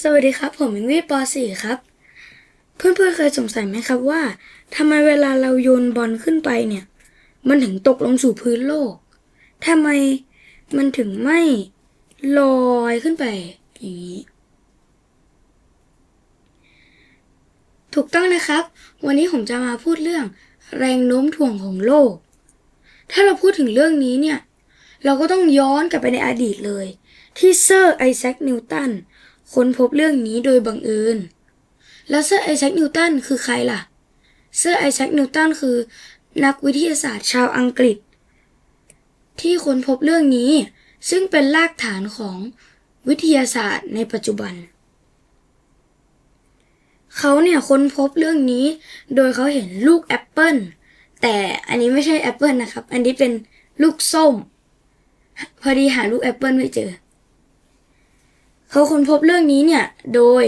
สวัสดีครับ ผมมิงวีป .4 ครับ เพื่อนๆเคยสงสัยไหมครับว่าทำไมเวลาเราโยนบอลขึ้นไปเนี่ย มันถึงตกลงสู่พื้นโลกทำไมมันถึงไม่ลอยขึ้นไปอย่างนี้ ถูกต้องนะครับ วันนี้ผมจะมาพูดเรื่อง แรงโน้มถ่วงของโลก ถ้าเราพูดถึงเรื่องนี้เนี่ย เราก็ต้องย้อนกลับไปในอดีตเลย ที่เซอร์ไอแซคนิวตัน ค้นพบเรื่องนี้โดยบังเอิญ แล้วเซอร์ไอแซคนิวตันคือใครล่ะ เซอร์ไอแซคนิวตันคือ นักวิทยาศาสตร์ชาวอังกฤษ ที่ค้นพบเรื่องนี้ ซึ่งเป็นรากฐานของวิทยาศาสตร์ในปัจจุบัน เขาเนี่ยค้นพบเรื่องนี้ โดยเขาเห็นลูกแอปเปิลแต่อันนี้ไม่ใช่แอปเปิลนะครับ อันนี้เป็นลูกส้ม พอดีหาลูกแอปเปิลไม่เจอ เขาค้นพบเรื่องนี้เนี่ย โดย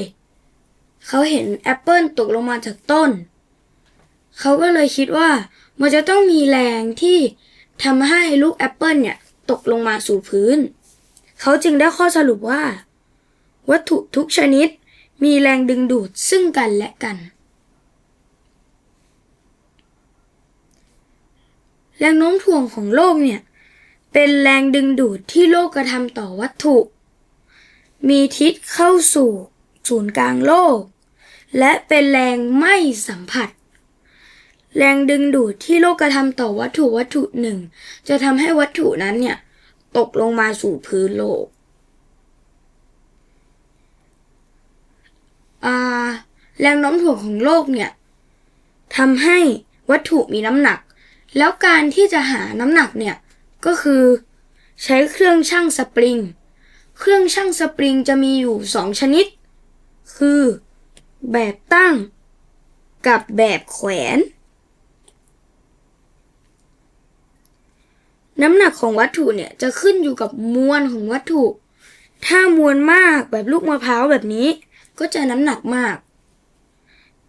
เขาเห็นแอปเปิลตกลงมาจากต้น เขาก็เลยคิดว่ามันจะต้องมีแรงที่ทำให้ลูกแอปเปิลเนี่ยตกลงมาสู่พื้น เขาจึงได้ข้อสรุปว่า วัตถุทุกชนิดมีแรงดึงดูดซึ่งกันและกัน แรงโน้มถ่วงของโลกเนี่ย เป็นแรงดึงดูดที่โลกกระทำต่อวัตถุ มีทิศเข้าสู่ศูนย์กลางโลก และเป็นแรงไม่สัมผัส แรงดึงดูดที่โลกกระทำต่อวัตถุวัตถุหนึ่ง จะทำให้วัตถุนั้นเนี่ย ตกลงมาสู่พื้นโลกแรงโน้มถ่วงของโลกเนี่ยทำให้วัตถุมีน้ำหนัก แล้วการที่จะหาน้ำหนักเนี่ย ก็คือใช้เครื่องชั่งสปริง เครื่องชั่งสปริงจะมีอยู่สองชนิด คือ แบบตั้ง กับแบบแขวน น้ำหนักของวัตถุเนี่ยจะขึ้นอยู่กับมวลของวัตถุ ถ้ามวลมากแบบลูกมะพร้าวแบบนี้ ก็จะน้ำหนักมาก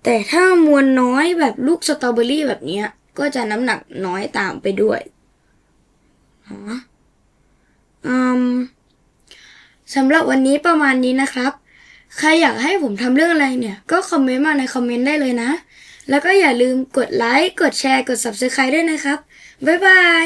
แต่ถ้ามวลน้อยแบบลูกสตรอเบอรี่แบบนี้ก็จะน้ำหนักน้อยตามไปด้วยอ๋ออืม สำหรับวันนี้ประมาณนี้นะครับ ใครอยากให้ผมทำเรื่องอะไรเนี่ย ก็คอมเมนต์มาในคอมเมนต์ได้เลยนะ แล้วก็อย่าลืมกดไลค์ กดแชร์ กด Subscribe ด้วยนะครับ บ๊ายบาย